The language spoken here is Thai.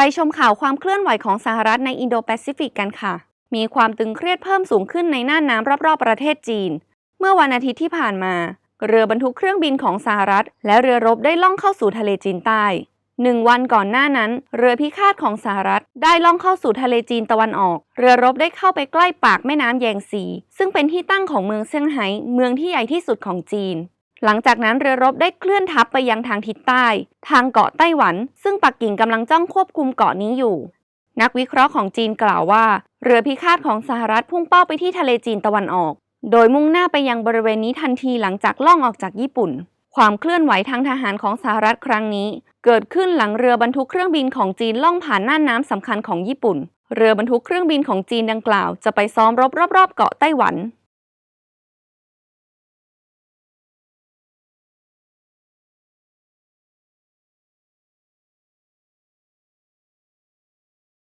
ไปชมข่าวความเคลื่อนไหวของสหรัฐในอินโดแปซิฟิกกันค่ะ มีความตึงเครียดเพิ่มสูงขึ้นในน่านน้ำรอบๆ ประเทศจีน เมื่อวันอาทิตย์ที่ผ่านมา เรือบรรทุกเครื่องบินของสหรัฐ และเรือรบได้ล่องเข้าสู่ทะเลจีนใต้หนึ่งวันก่อนหน้านั้น เรือพิฆาตของสหรัฐได้ล่องเข้าสู่ทะเลจีนตะวันออก เรือรบได้เข้าไปใกล้ปากแม่น้ำแยงซี ซึ่งเป็นที่ตั้งของเมืองเซี่ยงไฮ้เมืองที่ใหญ่ที่สุดของจีน หลังจากนั้นเรือรบได้เคลื่อนทัพไปยังทางทิศใต้ ทางเกาะไต้หวัน ซึ่งปักกิ่งกำลังจ้องควบคุมเกาะนี้อยู่ นักวิเคราะห์ของจีนกล่าวว่า เรือพิฆาตของสหรัฐพุ่งเป้าไปที่ทะเลจีนตะวันออก โดยมุ่งหน้าไปยังบริเวณนี้ทันทีหลังจากล่องออกจากญี่ปุ่น ความเคลื่อนไหวทางทหารของสหรัฐครั้งนี้ เกิดขึ้นหลังเรือบรรทุกเครื่องบินของจีนล่องผ่านน่านน้ำสำคัญของญี่ปุ่น เรือบรรทุกเครื่องบินของจีนดังกล่าว จะไปซ้อมรบรอบๆเกาะไต้หวัน